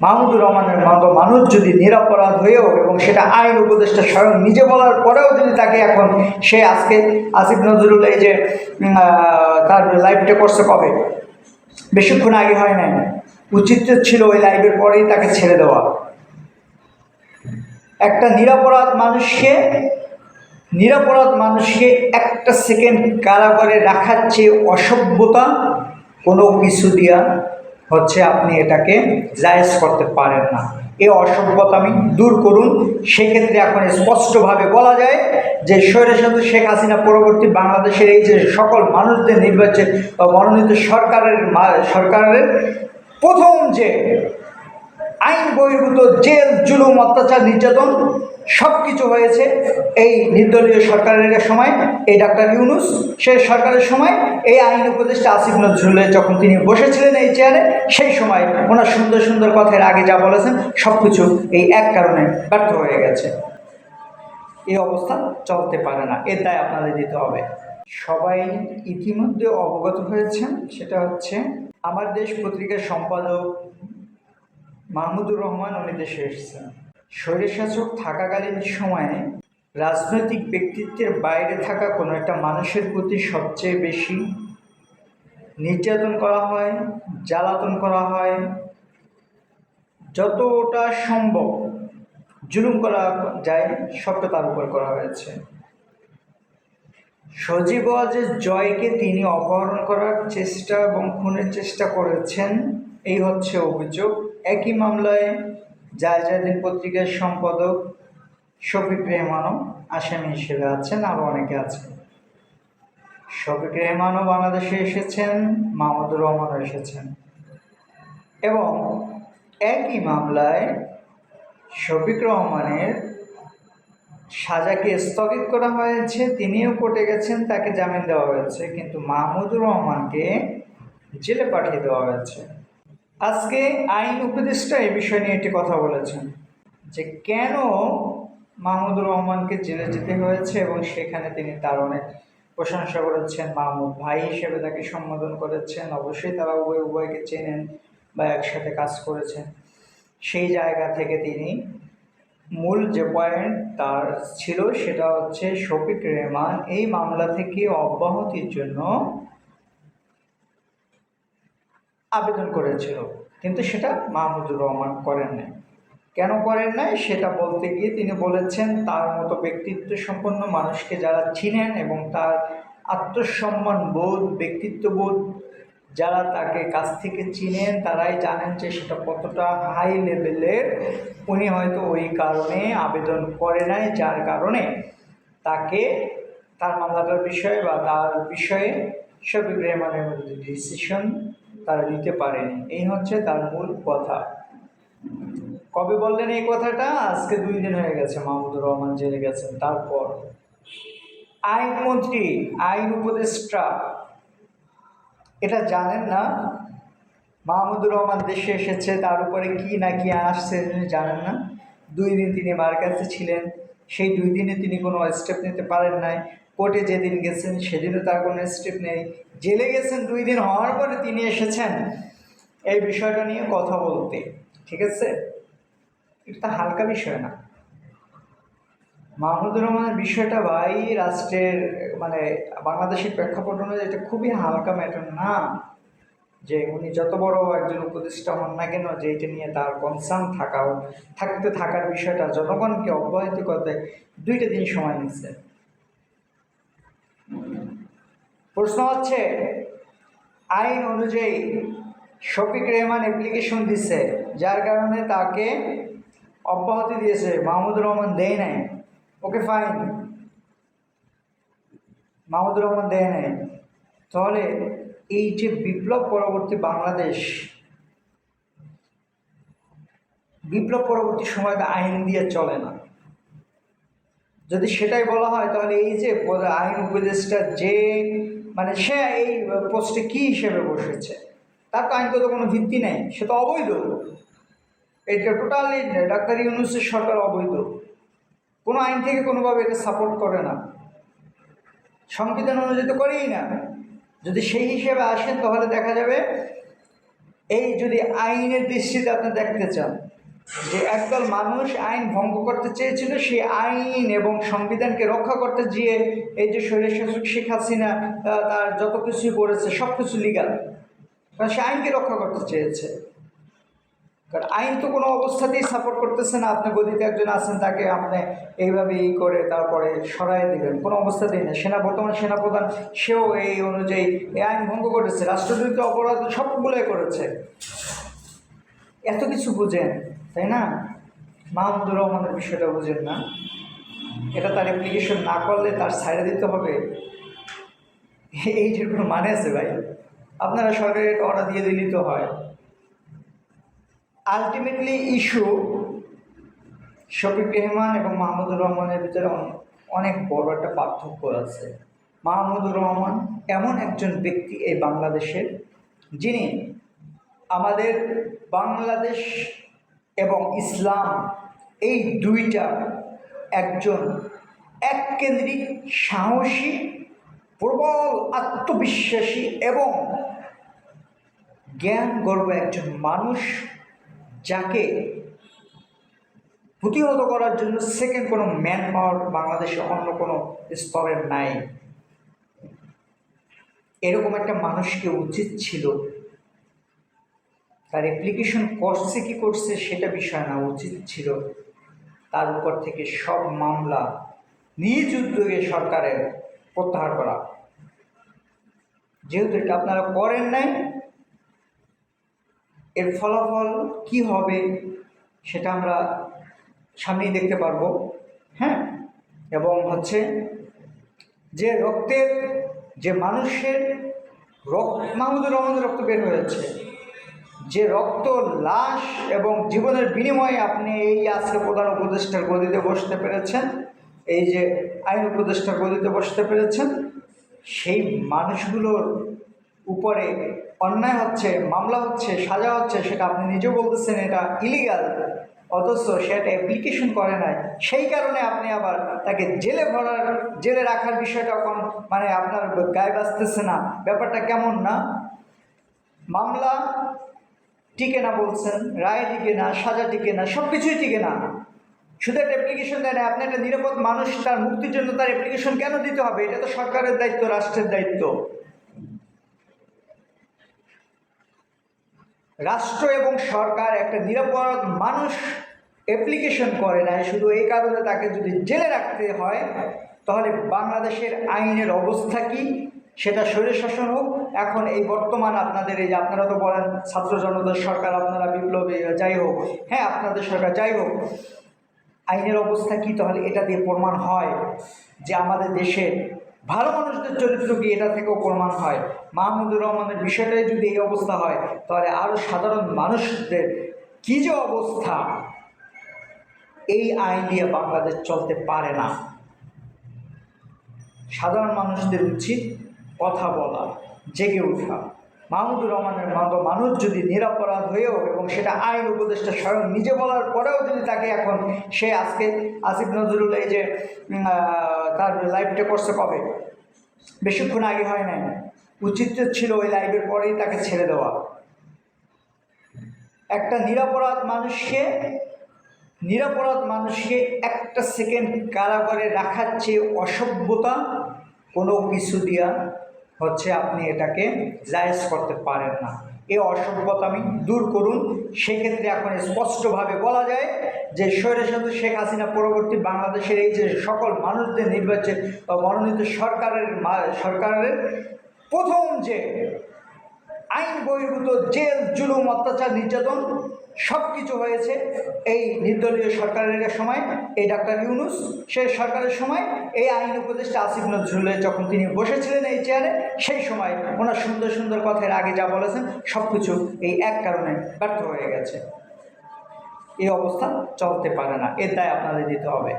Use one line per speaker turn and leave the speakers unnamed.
মাহমুদুর রহমানের মতো মানুষ যদি নিরাপরাধ হয়েও এবং সেটা আইন উপদেষ্টা স্বয়ং নিজে বলার পরেও যদি তাকে এখন সে আজকে আসিফ নজরুল এই যে তার লাইভটা করছে কবে? বেশিক্ষণ আগে হয় নাই। উচিত ছিল ওই লাইভের পরেই তাকে ছেড়ে দেওয়া। একটা নিরাপরাধ মানুষকে নিরাপরাধ মানুষকে একটা সেকেন্ড কারাগারে রাখার চেয়ে অসভ্যতা কোনো কিছু দিয়া হচ্ছে আপনি এটাকে জায়েজ করতে পারেন না। এ অসভ্যতা আমি দূর করুন। সেক্ষেত্রে এখন স্পষ্টভাবে বলা যায় যে স্বৈরশাসক শেখ হাসিনা পরবর্তী বাংলাদেশের এই যে সকল মানুষদের নির্বাচন মনোনীত সরকারের সরকারের প্রথম যে আইন বহির্ভূত, জেল, জুলুম, অত্যাচার, নির্যাতন সব কিছু হয়েছে এই নির্দলীয় সরকারের সময়, এই ডাক্তার ইউনুস সেই সরকারের সময়, এই আইন উপদেষ্টা আসিফ নজরুলের যখন তিনি বসেছিলেন এই চেয়ারে সেই সময় ওনার সুন্দর সুন্দর কথার আগে যা বলেছেন সব কিছু এই এক কারণে ব্যর্থ হয়ে গেছে। এই অবস্থা চলতে পারে না, এর দায় আপনাদের দিতে হবে। সবাই ইতিমধ্যে অবগত হয়েছেন, সেটা হচ্ছে, আমার দেশ পত্রিকার সম্পাদক মাহমুদুর রহমান উনি দেশে এসেছেন। স্বৈরশাসক থাকাকালীন সময়ে রাজনৈতিক ব্যক্তিত্বের বাইরে থাকা কোনো একটা মানুষের প্রতি সবচেয়ে বেশি নির্যাতন করা হয়, জ্বালাতন করা হয়, যতটা সম্ভব জুলুম করা যায় সবটা তার উপর করা হয়েছে। সজীব ওয়াজের জয়কে তিনি অপহরণ করার চেষ্টা এবং খুনের চেষ্টা করেছেন, এই হচ্ছে অভিযোগ। একই মামলায় জায়জাদিন পত্রিকার সম্পাদক শফিক রেহমানও আসামি হিসেবে আছেন, আরও অনেকে আছেন। শফিক রেহমানও বাংলাদেশে এসেছেন, মাহমুদুর রহমানও এসেছেন। এবং একই মামলায় শফিক রহমানের সাজাকে স্থগিত করা হয়েছে, তিনিও কোর্টে গেছেন, তাকে জামিন দেওয়া হয়েছে, কিন্তু মাহমুদুর রহমানকে জেলে পাঠিয়ে দেওয়া হয়েছে। আজকে আইন উপদেষ্টা এই বিষয় নিয়ে একটি কথা বলেছেন যে কেন মাহমুদুর রহমানকে জেলে যেতে হয়েছে এবং সেখানে তিনি তার অনেক প্রশংসা করেছেন। মাহমুদ ভাই হিসেবে তাকে সম্বোধন করেছেন। অবশ্যই তারা উভয় উভয়কে চেনেন বা একসাথে কাজ করেছেন। সেই জায়গা থেকে তিনি মূল যে পয়েন্ট তার ছিল সেটা হচ্ছে শফিক রেহমান এই মামলা থেকে অব্যাহতির জন্য আবেদন করেছিল। কিন্তু সেটা মাহমুদুর রহমান করেন নাই। কেন করেন নাই? সেটা বলতে গিয়ে তিনি বলেছেন, তার মতো ব্যক্তিত্ব সম্পন্ন মানুষকে যারা চিনেন এবং তার আত্মসম্মান বোধ, ব্যক্তিত্ব বোধ যারা তাকে কাছ থেকে চিনেন, তারাই জানেন যে সেটা কতটা হাই লেভেলের উনি হয়তো ওই কারণে আবেদন করে নাই, যার কারণে তাকে তার মামলাটার বিষয়ে বা তার বিষয়ে শফিক রেহমানের মধ্যে ডিসিশন তারা নিতে পারেনি। এই হচ্ছে তার মূল কথা। কবে বললেন এই কথাটা? আজকে দুই দিন হয়ে গেছে, মাহমুদুর রহমান জেলে গেছেন, তারপর। আইনমন্ত্রী আইন উপদেষ্টা, এটা জানেন না? মাহমুদুর রহমান দেশে এসেছে, তার উপরে কি না কি আসছে জানেন না। দুই দিন তিনি মার কাছে ছিলেন, সেই দুই দিনে তিনি কোনো স্টেপ নিতে পারেন নাই। কোর্টে যেদিন গেছেন, সেদিনও তার কোনো স্টেপ নেই। জেলে গেছেন দুই দিন হওয়ার পরে তিনি এসেছেন। এই বিষয়টা নিয়ে কথা বলতে, ঠিক আছে? এটা হালকা বিষয় না। মাহমুদুর রহমানের বিষয়টা ভাই, রাষ্ট্রের মানে বাংলাদেশের প্রেক্ষাপট অনুযায়ী এটা খুবই হালকা ম্যাটার না। যে উনি যত বড় একজন উপদেষ্টা হন না কেন, যে এটা নিয়ে তার কনসার্ন থাকাও থাকতে থাকার বিষয়টা জনগণকে অব্যাহতি করতে দুইটা দিন সময় নিচ্ছে। প্রশ্ন হচ্ছে, আইন অনুযায়ী শফিক রেহমান অ্যাপ্লিকেশন দিচ্ছে যার কারণে তাকে অব্যাহতি দিয়েছে মাহমুদুর রহমান দেয় নাই। ওকে ফাইন মাহমুদুর রহমান দেয় নাই। তাহলে এই যে বিপ্লব পরবর্তী বাংলাদেশ, বিপ্লব পরবর্তী সময় আইন দিয়ে চলে না। যদি সেটাই বলা হয়, তাহলে এই যে আইন উপদেষ্টা যে মানে সে এই পোস্টে কি হিসেবে বসেছে? তার তো আইনগত কোনো ভিত্তি নেই, সে তো অবৈধ। এটা টোটালি ডাক্তার ইউনুসের সরকার অবৈধ। কোনো আইন থেকে কোনোভাবে এটা সাপোর্ট করে না। সংবিধান অনুযায়ী করেই না। যদি সেই হিসেবে আসেন, তাহলে দেখা যাবে, এই যদি আইনের দৃষ্টিতে আপনি দেখতে চান যে একদল মানুষ আইন ভঙ্গ করতে চেয়েছিল সেই আইন এবং সংবিধানকে রক্ষা করতে গিয়ে এই যে শরীর শাসক শেখ হাসিনা তার যত কিছুই করেছে, সব কিছু লিগাল কারণ সে আইনকে রক্ষা করতে চেয়েছে। কারণ আইন তো কোনো অবস্থাতেই সাপোর্ট করতেছে না। আপনি গদিতে একজন আছেন, তাকে আপনি এইভাবে ই করে তারপরে সরাই দিবেন। কোনো অবস্থাতেই না। সেনা, বর্তমান সেনাপ্রধান, সেও এই অনুযায়ী এই আইন ভঙ্গ করেছে। রাষ্ট্রবিরোধী অপরাধ, সবগুলোই করেছে। এত কিছু বুঝেন। তাই না? মাহমুদুর রহমানের বিষয়টা বুঝেন না। এটা তার অ্যাপ্লিকেশন না করলে তার সাইডে দিতে হবে। এইটার কোনো মানে আছে ভাই? আপনারা সরকারের অর্ডার দিয়ে দিলেই তো হয়। আলটিমেটলি ইস্যু শফিক রেহমান এবং মাহমুদুর রহমানের ভিতরে অন- অনেক বড় একটা পার্থক্য আছে। মাহমুদুর রহমান এমন একজন ব্যক্তি এই বাংলাদেশের, যিনি আমাদের বাংলাদেশ এবং ইসলাম এই দুইটা একজন এককেন্দ্রিক সাহসী, প্রবল আত্মবিশ্বাসী এবং জ্ঞান গর্ব একজন মানুষ যাকে প্রতিহত করার জন্য সেকেন্ড কোনো ম্যান পাওয়ার বাংলাদেশে অন্য কোনো স্তরের নাই। এরকম একটা মানুষকে উচিত ছিল তার অ্যাপ্লিকেশন করছে কি করছে সেটা বিষয় না, উচিত ছিল তার উপর থেকে সব মামলা নিজ উদ্যোগে সরকারের প্রত্যাহার করা। যেহেতু এটা আপনারা করেন নাই, এর ফলাফল কি হবে সেটা আমরা সামনেই দেখতে পারব হ্যাঁ? এবং হচ্ছে যে রক্তের, যে মানুষের রক্ত, মাহমুদুর রহমানের রক্ত বের হয়েছে যে রক্ত, লাশ এবং জীবনের বিনিময়ে আপনি এই আজকে প্রধান উপদেষ্টার গদিতে বসতে পেরেছেন, এই যে আইন উপদেষ্টার গদিতে বসতে পেরেছেন, সেই মানুষগুলোর উপরে অন্যায় হচ্ছে, মামলা হচ্ছে, সাজা হচ্ছে, সেটা আপনি নিজেও বলতেছেন, এটা ইলিগাল অথচ সে একটা অ্যাপ্লিকেশন করে নাই। সেই কারণে আপনি আবার তাকে জেলে ভরার, জেলে রাখার বিষয়টা এখন মানে আপনার গায়ে বাঁচতেছে না। ব্যাপারটা কেমন না? মামলা টিকে না বলছেন, রায় টিকে না, সাজা টিকে না সব কিছুই টিকে না। শুধু একটা অ্যাপ্লিকেশন দেয় না, আপনি একটা নিরাপদ মানুষ, তার মুক্তির জন্য তার অ্যাপ্লিকেশন কেন দিতে হবে? এটা তো সরকারের দায়িত্ব, রাষ্ট্রের দায়িত্ব। রাষ্ট্র এবং সরকার একটা নিরাপদ মানুষ অ্যাপ্লিকেশন করে না শুধু এই কারণে তাকে যদি জেলে রাখতে হয়, তাহলে বাংলাদেশের আইনের অবস্থা কি? সেটা স্বৈর শাসন হোক এখন এই বর্তমান আপনাদের এই যে আপনারা তো বলেন ছাত্র জনতার সরকার আপনারা বিপ্লবী, যাই হোক হ্যাঁ আপনাদের সরকার, যাই হোক, আইনের অবস্থা কি তাহলে এটা দিয়ে প্রমাণ হয় যে আমাদের দেশে ভালো মানুষদের চরিত্র কি এটা থেকেও প্রমাণ হয়? মাহমুদুর রহমানের বিষয়টাই যদি এই অবস্থা হয়, তাহলে আরও সাধারণ মানুষদের কী যে অবস্থা? এই আইন দিয়ে বাংলাদেশ চলতে পারে না। সাধারণ মানুষদের উচিত কথা বলা। জেগে ওঠা মাহমুদুর রহমানের মতো মানুষ যদি নিরাপরাধ হয়েও এবং সেটা আইন উপদেষ্টা স্বয়ং নিজে বলার পরেও যদি তাকে এখন সে আজকে আসিফ নজরুল এই যে তার লাইভটা করছে কবে? বেশিক্ষণ আগে হয় নাই। উচিত ছিল ওই লাইভের পরেই তাকে ছেড়ে দেওয়া। একটা নিরাপরাধ মানুষকে নিরাপরাধ মানুষকে একটা সেকেন্ড কারাগারে রাখার চেয়ে অসভ্যতা কোনো কিছু দিয়া হচ্ছে আপনি এটাকে জায়েজ করতে পারেন না। এই অসভ্যতা আমি দূর করুন। সেক্ষেত্রে এখন স্পষ্টভাবে বলা যায় যে স্বৈরশাসক শেখ হাসিনা পরবর্তী বাংলাদেশের এই যে সকল মানুষদের নির্বাচন মনোনীত সরকারের সরকারের প্রথম যে আইন বহির্ভূত জেল, জুলুম, অত্যাচার, নির্যাতন সব কিছু হয়েছে। এই নির্দলীয় সরকারের সময়, এই ডাক্তার ইউনুস, সেই সরকারের সময়, এই আইন উপদেষ্টা আসিফ নজরুলের যখন তিনি বসেছিলেন এই চেয়ারে সেই সময় ওনার সুন্দর সুন্দর কথার আগে যা বলেছেন সব কিছু এই এক কারণে ব্যর্থ হয়ে গেছে। এই অবস্থা চলতে পারে না। এর দায় আপনাদের দিতে হবে।